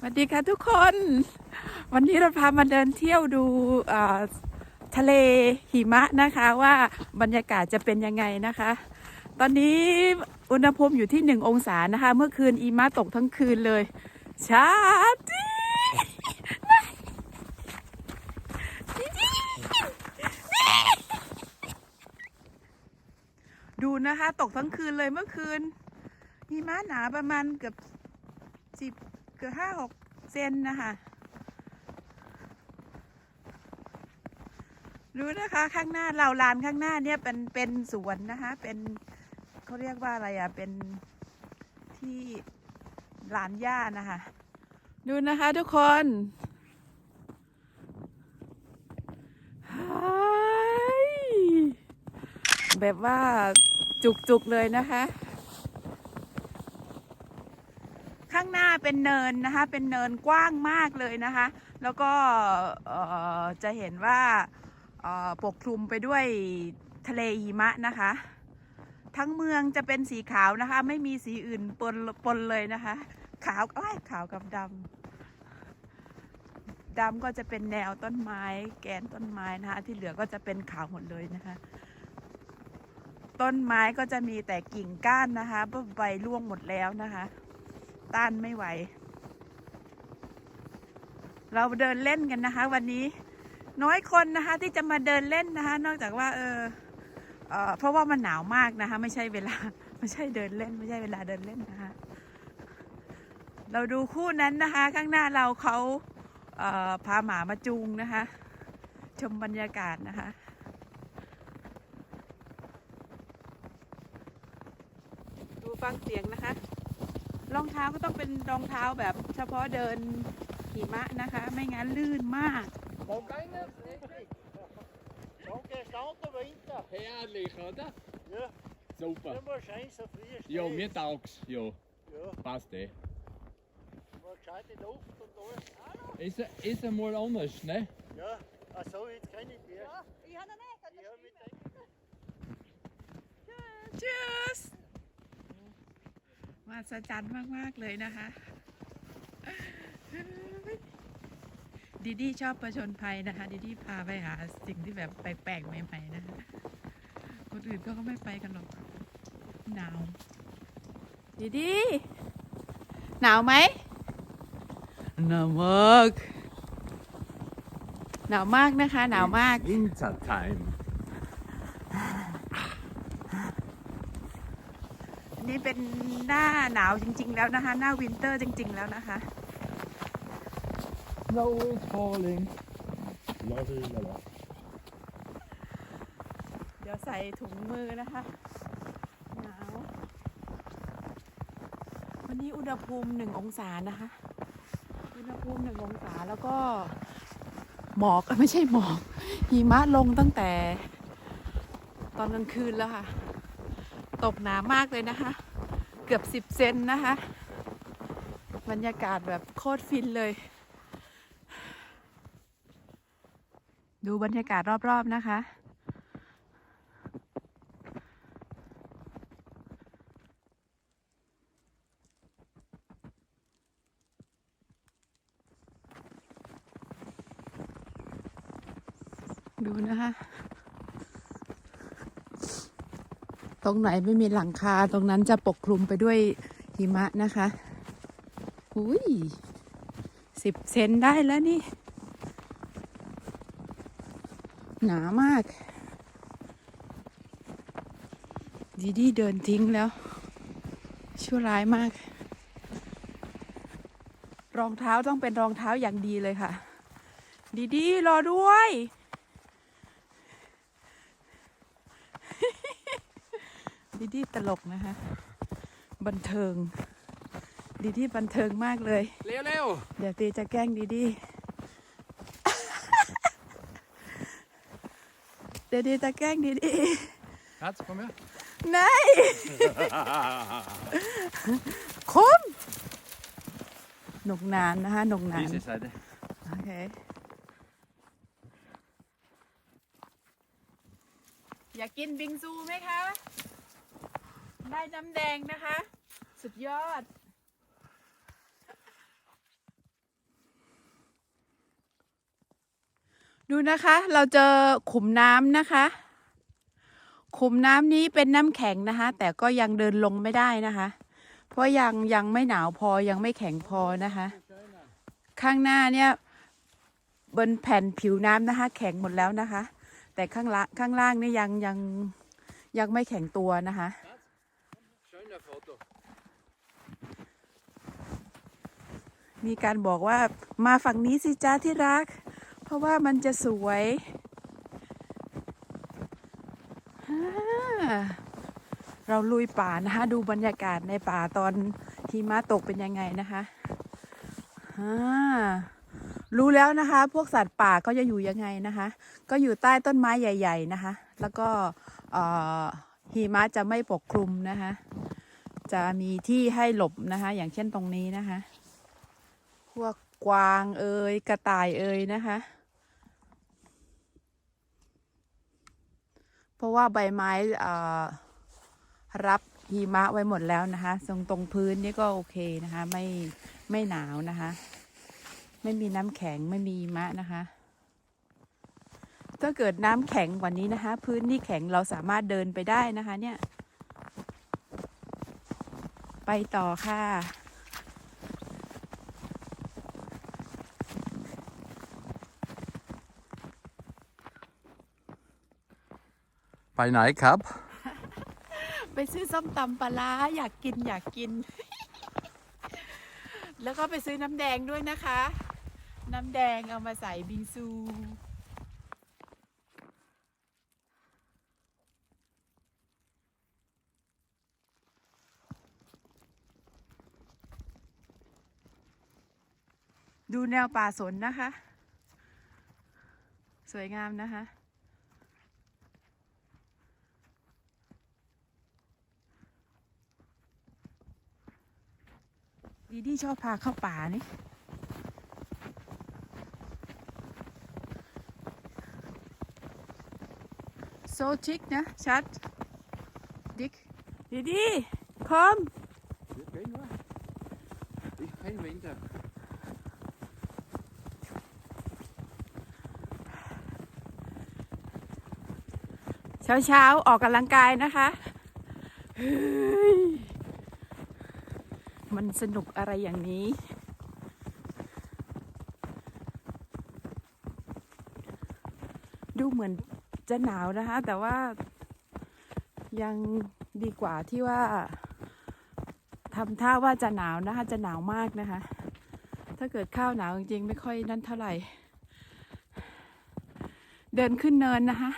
สวัสดีค่ะทุกคน วันนี้เราพามาเดินเที่ยวดูทะเลหิมะนะคะว่าบรรยากาศจะเป็นยังไงนะคะ ตอนนี้อุณหภูมิอยู่ที่หนึ่งองศานะคะ เมื่อคืนหิมะตกทั้งคืนเลยชาดีดูนะคะ ตกทั้งคืนเลยเมื่อคืนหิมะหนาประมาณเกือบสิบเกือบห้าหก เซนนะคะ รู้นะคะข้างหน้าเราลานข้างหน้าเนี่ยเป็นเป็นสวนนะคะ เป็นเขาเรียกว่าอะไรอะ เป็นที่ลานหญ้านะคะ ดูนะคะทุกคนเฮ้ยแบบว่าจุกๆเลยนะคะ ข้างหน้าเป็นเนินนะคะ เป็นเนินกว้างมากเลยนะคะ แล้วก็จะเห็นว่าปกคลุมไปด้วยทะเลหิมะนะคะ ทั้งเมืองจะเป็นสีขาวนะคะ ไม่มีสีอื่นปนปนเลยนะคะ ขาวอ้ายขาวกับดำดำก็จะเป็นแนวต้นไม้ แกนต้นไม้นะคะ ที่เหลือก็จะเป็นขาวหมดเลยนะคะ ต้นไม้ก็จะมีแต่กิ่งก้านนะคะใบร่วงหมดแล้วนะคะ ต้านไม่ไหว เราเดินเล่นกันนะคะ วันนี้น้อยคนนะคะ ที่จะมาเดินเล่นนะคะ นอกจากว่า เออเออเพราะว่ามันหนาวมากนะคะ ไม่ใช่เวลา ไม่ใช่เดินเล่น ไม่ใช่เวลาเดินเล่นนะคะ เราดูคู่นั้นนะคะ ข้างหน้าเราเขาเอ่อพาหมามาจูงนะคะ ชมบรรยากาศนะคะดูฟังเสียงนะคะ รองเท้าก็ต้องเป็นรองเท้าแบบเฉพาะเดินหิมะนะคะ ไม่งั้นลื่นมาก Danke, starker Winter. Herrlich, oder? Ja, Super. immer schön so früh Ja, stehen. mir taugs. Ja, Ja, passt eh. mal gescheite Luft und alles. Ist, ist einmal anders, ne? Ja, ach so, jetzt kenne ich die. Ja, Ich habe noch nicht, ich habe mit Cheers มาสจันมากๆเลยนะคะ ดิดี้ชอบประชนภัยนะคะ ดิดี้พาไปหาสิ่งที่แบบแปลกๆใหม่ๆนะคะ คนอื่นก็ไม่ไปกันหรอกหนาว ดิดี้หนาวไหมหนาวมากหนาวมากนะคะ หนาวมาก Winter time. นี่เป็นหน้าหนาวจริง ๆ แล้วนะคะ หน้าวินเตอร์จริง ๆ แล้วนะคะ Snow is falling. เดี๋ยวใส่ถุงมือนะคะ หนาว วันนี้อุณหภูมิหนึ่งองศานะคะ อุณหภูมิหนึ่งองศาแล้วก็หมอกเอ้ยไม่ใช่หมอกหิมะลงตั้งแต่ ตอนกลางคืนแล้วค่ะ ตกหนามากเลยนะคะ เกือบสิบเซนนะคะ บรรยากาศแบบโคตรฟินเลย ดูบรรยากาศรอบๆนะคะ ดูนะคะ ต รงไหนไม่มีหลังคาตรงนั้นจะปกคลุมไปด้วยหิมะนะคะอุ้ยสิบเซนได้แล้วนี่ หนามาก ดีดีเดินทิ้งแล้ว ชั่วร้ายมาก รองเท้าต้องเป็นรองเท้าอย่างดีเลยค่ะ ดีดีรอด้วย ดีดีตลกนะคะ บันเทิง ดีดีบันเทิงมากเลย Leo, Leo! เดี๋ยวตีจะแกล้งดีดีเดี๋ยวดีจะแกล้งดีดี Schatz, komm her. นายคมหนุกนานนะคะหนุกนาน Diese Seite. โอเค อยากกินบิงซูไหมคะ ได้น้ำแดงนะคะ สุดยอด ดูนะคะ เราเจอขุมน้ำนะคะ ขุมน้ำนี้เป็นน้ำแข็งนะคะ แต่ก็ยังเดินลงไม่ได้นะคะ เพราะยังยังไม่หนาวพอยังไม่แข็งพอนะคะ ข้างหน้าเนี่ยบนแผ่นผิวน้ำนะคะ แข็งหมดแล้วนะคะ แต่ข้างละข้างล่างเนี่ยยังยังยังไม่แข็งตัวนะคะ มีการบอกว่ามาฝั่งนี้สิจ้าที่รัก เพราะว่ามันจะสวยเราลุยป่านะคะดูบรรยากาศในป่าตอนหิมะตกเป็นยังไงนะคะอ่ารู้แล้วนะคะ พวกสัตว์ป่าก็จะอยู่ยังไงนะคะ ก็อยู่ใต้ต้นไม้ใหญ่ ๆนะคะ แล้วก็หิมะจะไม่ปกคลุมนะคะ จะมีที่ให้หลบนะคะ อย่างเช่นตรงนี้นะคะ วกกวางเอ่ยกระต่ายเอ่ยนะคะ เพราะว่าใบไม้รับหิมะไว้หมดแล้วนะคะตรงตรงพื้นนี่ก็โอเคนะคะ ไม่ไม่หนาวนะคะ ไม่มีน้ำแข็งไม่มีหิมะนะคะถ้าเกิดน้ำแข็งกว่านี้นะคะ พื้นนี่แข็งเราสามารถเดินไปได้นะคะ เนี่ย ไปต่อค่ะ ไปไหนครับ ไปซื้อส้มตำปลาร้าอยากกินอยากกิน แล้วก็ไปซื้อน้ำแดงด้วยนะคะ น้ำแดงเอามาใส่บิงซู ดูแนวป่าสนนะคะ สวยงามนะคะ ดีดีชอบพาเข้าป่านี่โซชิกนะ ชัด ดิกดีดีคอม Wir gehen nur. Ich kein Winter. เช้าเช้าๆออกกำลังกายนะคะเฮ้ยมัน สนุกอะไรอย่างนี้ ดูเหมือนจะหนาวนะคะ แต่ว่ายังดีกว่าที่ว่าทำท่าว่าจะหนาวนะคะ จะหนาวมากนะคะ ถ้าเกิดข้าวหนาวจริงๆไม่ค่อยนั่นเท่าไหร่ เดินขึ้นเนินนะคะ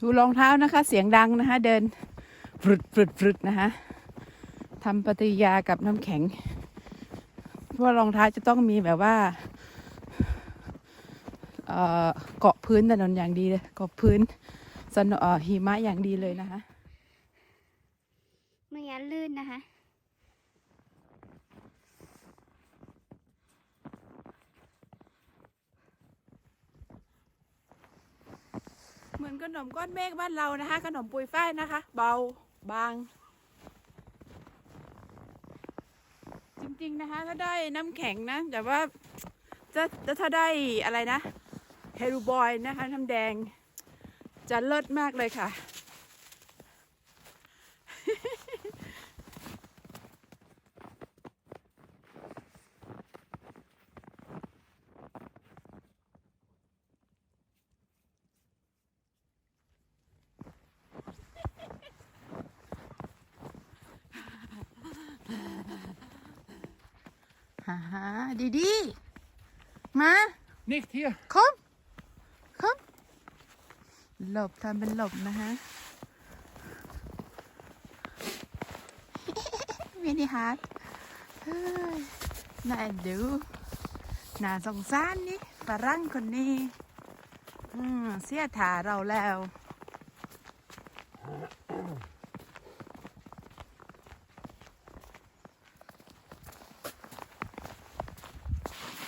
ดูรองเท้านะคะ เสียงดังนะคะ เดิน ฟรึดฟรึดฟรึดนะคะทำปฏิกิริยากับน้ำแข็ง เพราะว่ารองเท้าจะต้องมีแบบว่าเอ่อเกาะพื้นถนนอย่างดีเลยเกาะพื้นสนเอ่อหิมะอย่างดีเลยนะคะไม่งั้นลื่นนะคะเหมือนขนมก้อนเมฆบ้านเรานะคะขนมปุยฝ้ายนะคะ เบา บาง จริงๆนะคะถ้าได้น้ำแข็งนะ แต่ว่าจะจะถ้าได้อะไรนะ เฮลูบอยนะคะ น้ำแดง จะเลิศมากเลยค่ะ ฮ่าฮ่าดีดีๆมา Nicht hier. คมคมหลบทำเป็นหลบนะฮะมินิฮาร์ดเฮ้ยน่าเอ็นดูน่าสงสารนี่ฝรั่งคนนี้อืมเสียถาเราแล้ว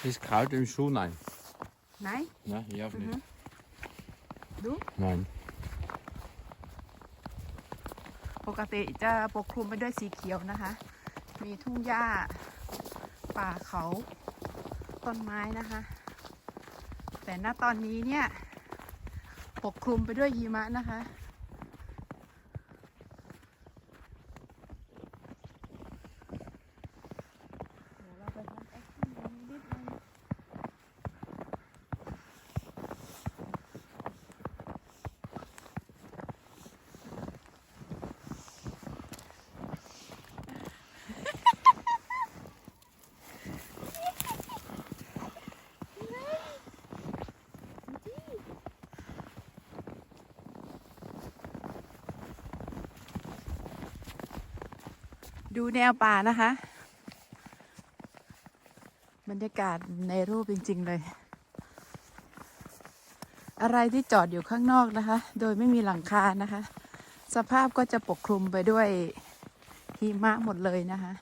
Ist kalt im Schuh? Nein. ไหน Na, hier auch nicht. Du? Nein. ปกติจะปกคลุมไปด้วยสีเขียวนะคะ มีทุ่งหญ้า ป่าเขาผต้นไม้นะคะ แต่ณตอนนี้เนี่ย ปกคลุมไปด้วยหิมะนะคะ เดี๋ยวเราไปทำแอคชั่นตรงนี้นิดนึง ดูแนวป่านะคะ บรรยากาศในรูปจริง ๆ เลย อะไรที่จอดอยู่ข้างนอกนะคะ โดยไม่มีหลังคานะคะ สภาพก็จะปกคลุมไปด้วยหิมะหมดเลยนะคะ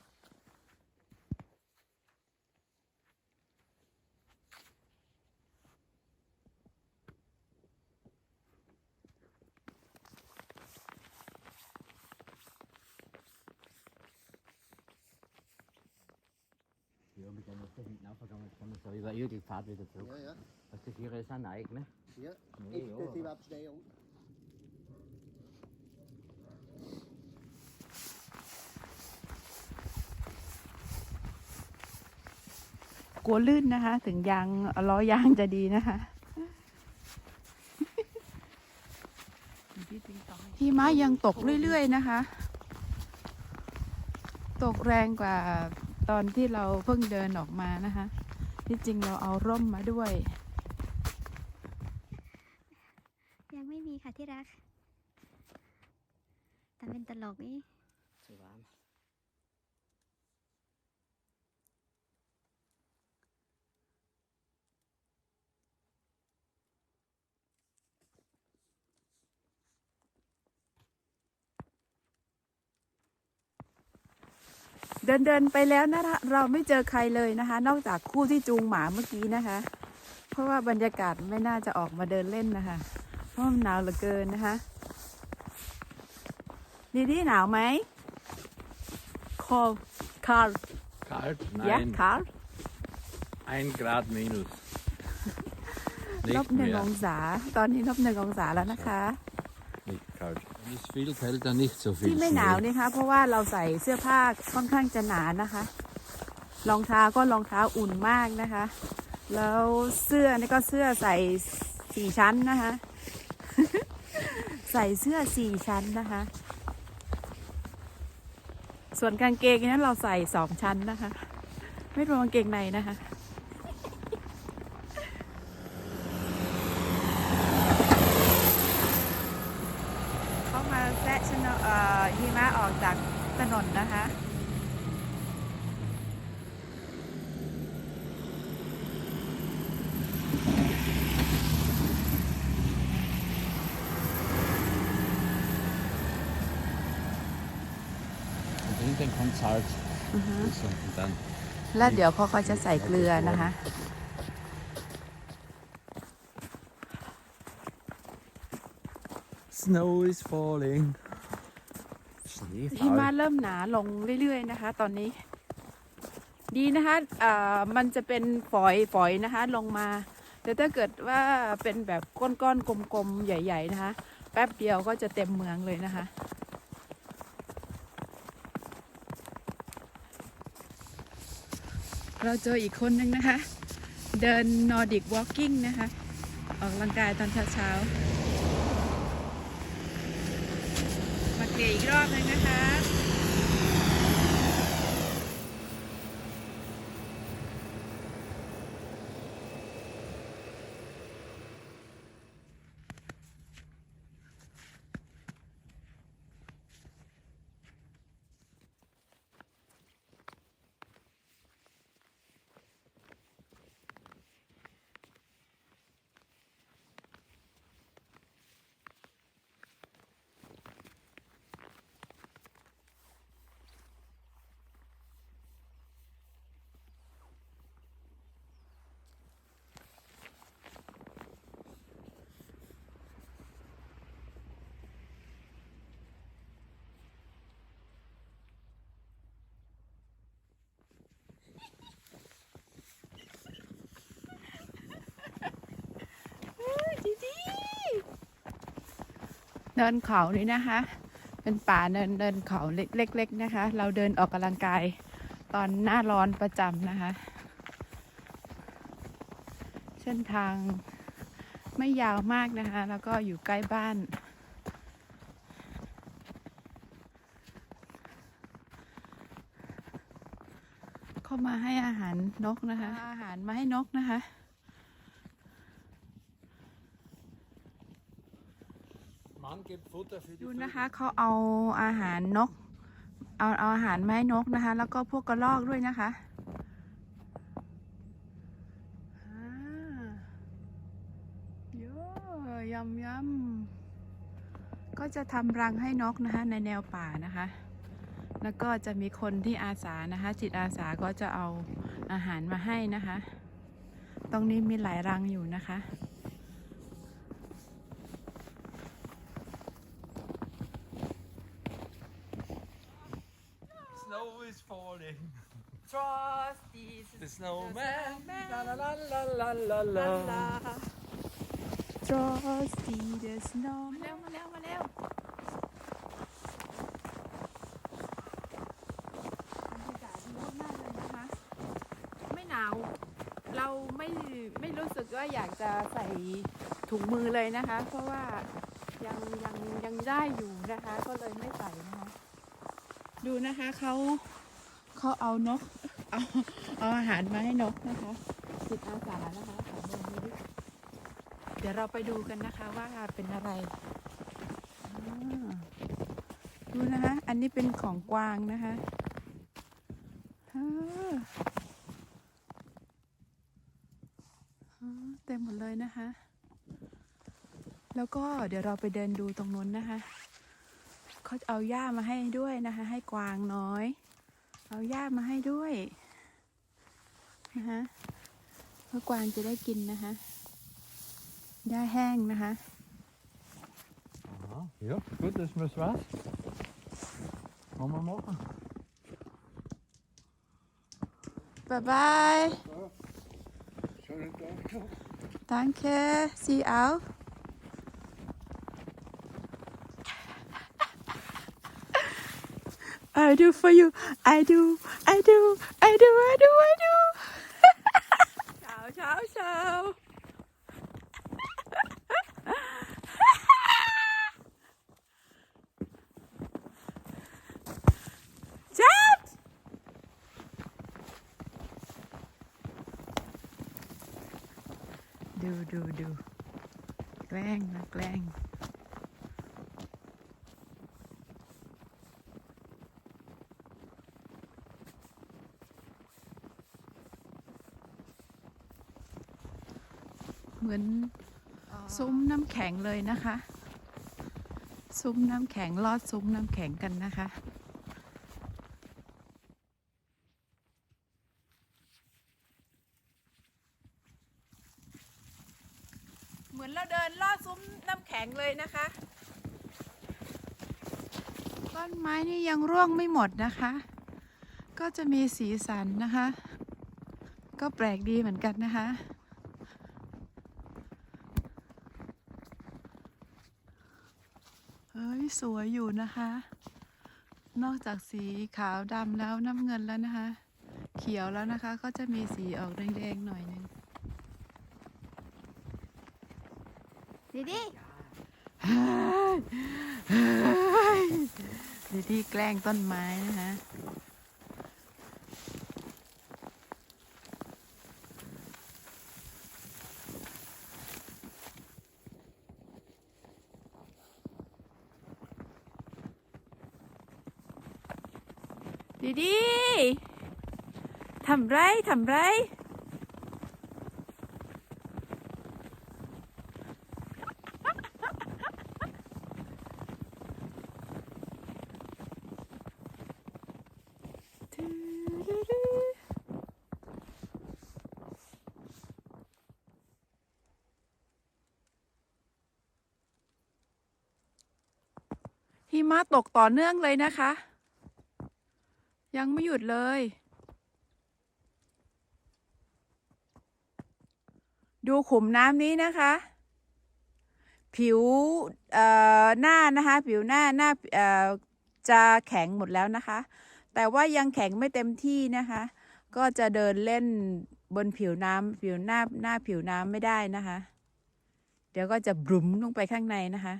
kann man so über die Fahrt wieder zurück. Ja, ja. Was die Tiere sind eig, ne? Ja, Nee, ich ja, tue sie aber- überhaupt schnell unten. กลัวลื่นนะคะ ถึงยางล้อยางจะดีนะคะหิมะยังตกเรื่อยๆนะคะ ตกแรงกว่าตอนที่เราเพิ่งเดินออกมานะคะ ที่จริงเราเอาร่มมาด้วย ยังไม่มีค่ะที่รักแต่เป็นตลกนี่ So warm. เดินเดินๆไปแล้วนะคะเราไม่เจอใครเลยนะคะ นอกจากคู่ที่จูงหมาเมื่อกี้นะคะ เพราะว่าบรรยากาศไม่น่าจะออกมาเดินเล่นนะคะ เพราะมันหนาวเหลือเกินนะคะดีดีหนาวไหมคอคาร์ Kalt? ยะ Nein, คาร์ ein Grad minus. ลบ Nicht หนึ่ง mehr. องศา ตอนนี้ลบหนึ่งองศาแล้วนะคะ Nicht kalt. Ist viel kälter, nicht so viel ที่ไม่หนาว Schnee. นี่คะ เพราะว่าเราใส่เสื้อผ้าค่อนข้างจะหนานะคะ รองเท้าก็รองเท้าอุ่นมากนะคะ แล้วเสื้อนี่ก็เสื้อใส่สี่ชั้นนะคะ ใส่เสื้อสี่ชั้นนะคะ ส่วนกางเกงนั้นเราใส่สองชั้นนะคะ ไม่รวมกางเกงในนะคะ เข้ามาแซะชนเอ่อหิมะออกจากถ นนนะคะ Und hinten kommt Salz. So, und dann แล้วเดี๋ยวพอเขาจะใส่เกลือนะคะ Snow is falling. หิมะเริ่มหนาลงเรื่อยๆนะคะ ตอนนี้ ดีนะคะเอ่อมันจะเป็นฝอยฝอยนะคะ ลงมา แต่ถ้าเกิดว่าเป็นแบบก้อนๆกลมๆ ใหญ่ ๆ นะคะ แป๊บเดียวก็จะเต็มเมืองเลยนะคะเราเจออีกคนนึงนะคะ เดิน Nordic Walking นะคะ ออกกำลังกายตอนเช้าๆ มาเก ลี่ยอีกรอบนึงนะคะ เนินเขานี่นะคะ เป็นป่าเนินเนินเขาเล็กๆนะคะ เราเดินออกกำลังกายตอนหน้าร้อนประจำนะคะ เส้นทางไม่ยาวมากนะคะ แล้วก็อยู่ใกล้บ้าน เข้ามาให้อาหารนกนะคะ อาหารมาให้นกนะคะ ดูนะคะเขาเอาอาหารนก เอาเอาอาหารมาให้นกนะคะ แล้วก็พวกกระรอกด้วยนะคะอ่าโย่ยำยำก็จะทำรังให้นกนะคะ ในแนวป่านะคะ แล้วก็จะมีคนที่อาสานะคะ จิตอาสาก็จะเอาอาหารมาให้นะคะ ตรงนี้มีหลายรังอยู่นะคะ Snow is falling. Frosty The snowman. La la la la la la la. Frosty the snow มาเร็วมาเร็วมาเร็วบรรยากาศดีมากๆเลยนะคะ ไม่หนาว เราไม่ไม่รู้สึกว่าอยากจะใส่ถุงมือเลยนะคะ เพราะว่ายังยังยังได้อยู่นะคะ ก็เลยไม่ใส่นะคะ ดูนะคะเขา เขาเอานกเอาเอาอาหารมาให้นกนะคะจิตอาสานะคะของเมืองนี้ด้วยเดี๋ยวเราไปดูกันนะคะว่าเป็นอะไรอ่าดูนะคะอันนี้เป็นของกวางนะคะอ่าอ่าเต็มหมดเลยนะคะ แล้วก็เดี๋ยวเราไปเดินดูตรงนู้นนะคะเขาจะเอาหญ้ามาให้ด้วยนะคะ ให้กวางน้อย เอาหญ้ามาให้ด้วยนะคะเพื่อกวางจะได้กินนะคะหญ้าแห้งนะคะ Aha. Ja, gut, das muss was. Wollen wir machen? บ๊ายบาย Schönen Tag noch. danke see you I do for you. I do, I do, I do, I do, I do. ciao, ciao, ciao. do do do quen là quen เหมือนซุ้มน้ำแข็งเลยนะคะ ซุ้มน้ำแข็งลอดซุ้มน้ำแข็งกันนะคะเหมือนเราเดินลอดซุ้มน้ำแข็งเลยนะคะ ต้นไม้นี่ยังร่วงไม่หมดนะคะ ก็จะมีสีสันนะคะ ก็แปลกดีเหมือนกันนะคะ เฮ้ย สวยอยู่นะคะ นอกจากสีขาวดำแล้วน้ำเงินแล้วนะคะ เขียวแล้วนะคะ ก็จะมีสีออกแดงๆหน่อยหนึงดีดีดีที่แกล้งต้นไม้นะคะ ดีดีทำไรทำไรหิมะตกต่อเนื่องเลยนะคะ ยังไม่หยุดเลย ดูขุมน้ำนี้นะคะ ผิวหน้านะคะ ผิวหน้าหน้าจะแข็งหมดแล้วนะคะ แต่ว่ายังแข็งไม่เต็มที่นะคะ ก็จะเดินเล่นบนผิวน้ำผิวหน้าหน้าผิวน้ำไม่ได้นะคะ เดี๋ยวก็จะบลุมลงไปข้างในนะคะ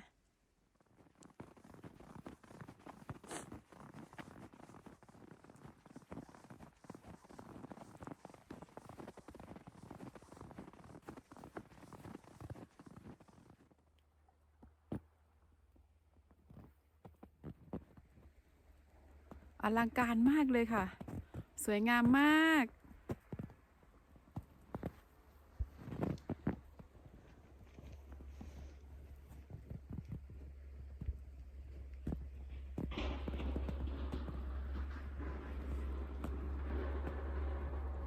ลังการมากเลยค่ะ สวยงามมาก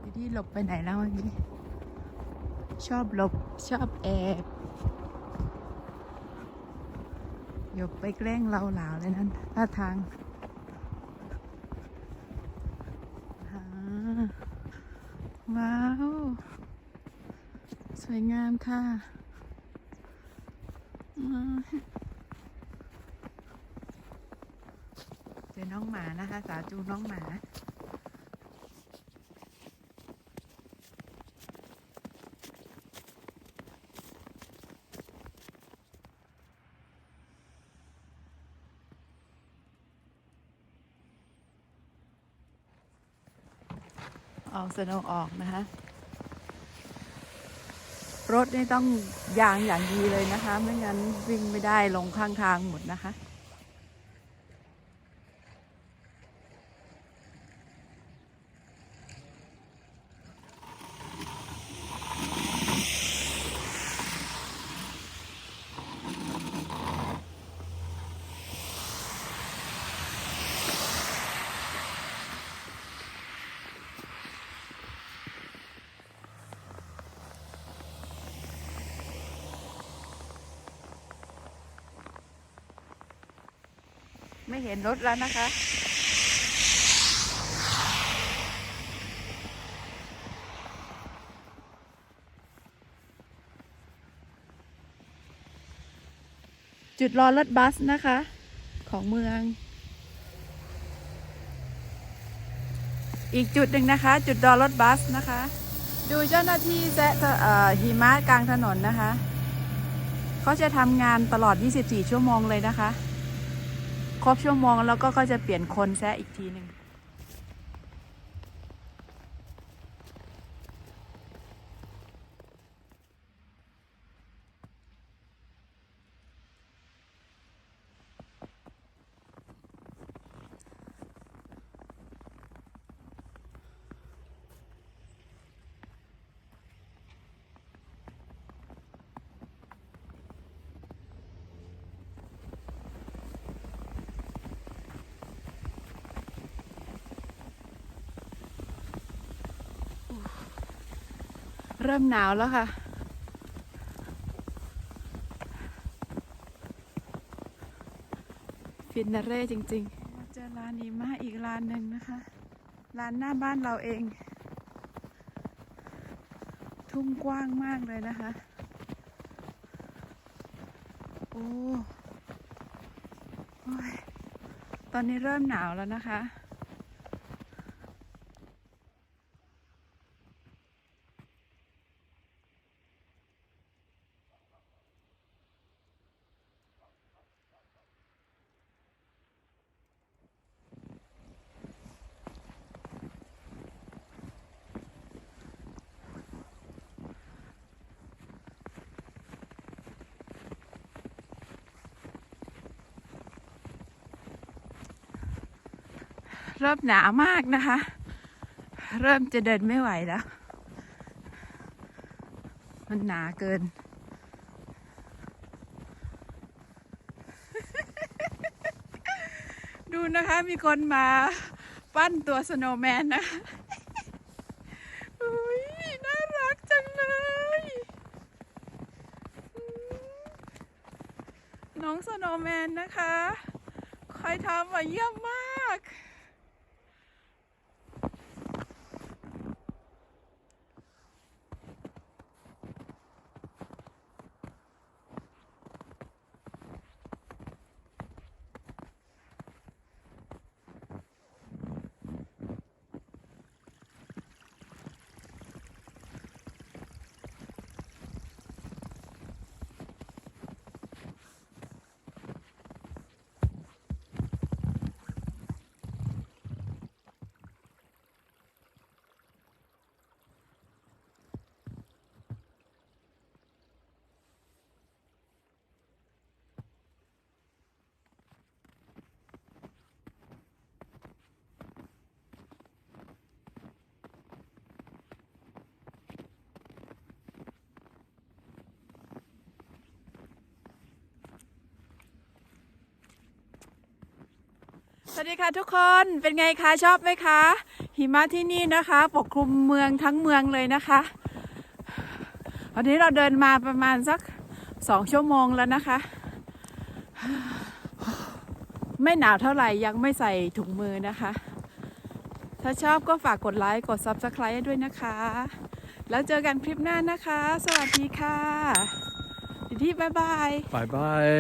ดีดีหลบไปไหนแล้วเมื่อกี้ ชอบหลบ ชอบแอบหยบไปแกล้งเราหลาวเลยนั่นท่าทาง อ่าว้าว สวยงามค่ะอ่าเจอน้องหมา นะคะสาวจูน้องหมาออกสโนว์ออกนะคะ รถนี่ต้องยางอย่างดีเลยนะคะ ไม่งั้นวิ่งไม่ได้ลงข้างทางหมดนะคะ เห็นรถแล้วนะคะ จุดรอรถบัสนะคะ ของเมือง อีกจุดหนึ่งนะคะ จุดรอรถบัสนะคะ ดูเจ้าหน้าที่แซะเอ่อหิมะกลางถนนนะคะ เขาจะทำงานตลอด 24 ชั่วโมงเลยนะคะ ครบชั่วโมงแล้วก็ก็จะเปลี่ยนคนแซะอีกทีหนึ่ง ริ่มหนาวแล้วค่ะ ฟินนาเร่จริงๆ เจอร้านนี้มาอีกร้านหนึ่งนะคะ ร้านหน้าบ้านเราเอง ทุ่งกว้างมากเลยนะคะ โอ้โอ้ยตอนนี้เริ่มหนาวแล้วนะคะ เริ่มหนามากนะคะ เริ่มจะเดินไม่ไหวแล้ว มันหนาเกิน ดูนะคะมีคนมาปั้นตัวสโนว์แมนนะอุ้ยน่ารักจังเลย น้องสโนว์แมนนะคะ ใครทำมาเยี่ยมมาก วัสดีค่ะทุกคนเป็นไงคะชอบไหมคะ หิมะที่นี่นะคะ ปกคลุมเมืองทั้งเมืองเลยนะคะวันนี้เราเดินมาประมาณสักสองชั่วโมงแล้วนะคะ ไม่หนาวเท่าไหร่ยังไม่ใส่ถุงมือนะคะ ถ้าชอบก็ฝากกดไลค์กด Subscribe ด้วยนะคะ แล้วเจอกันคลิปหน้านะคะ สวัสดีค่ะดีที่บ๊ายบาย Bye bye.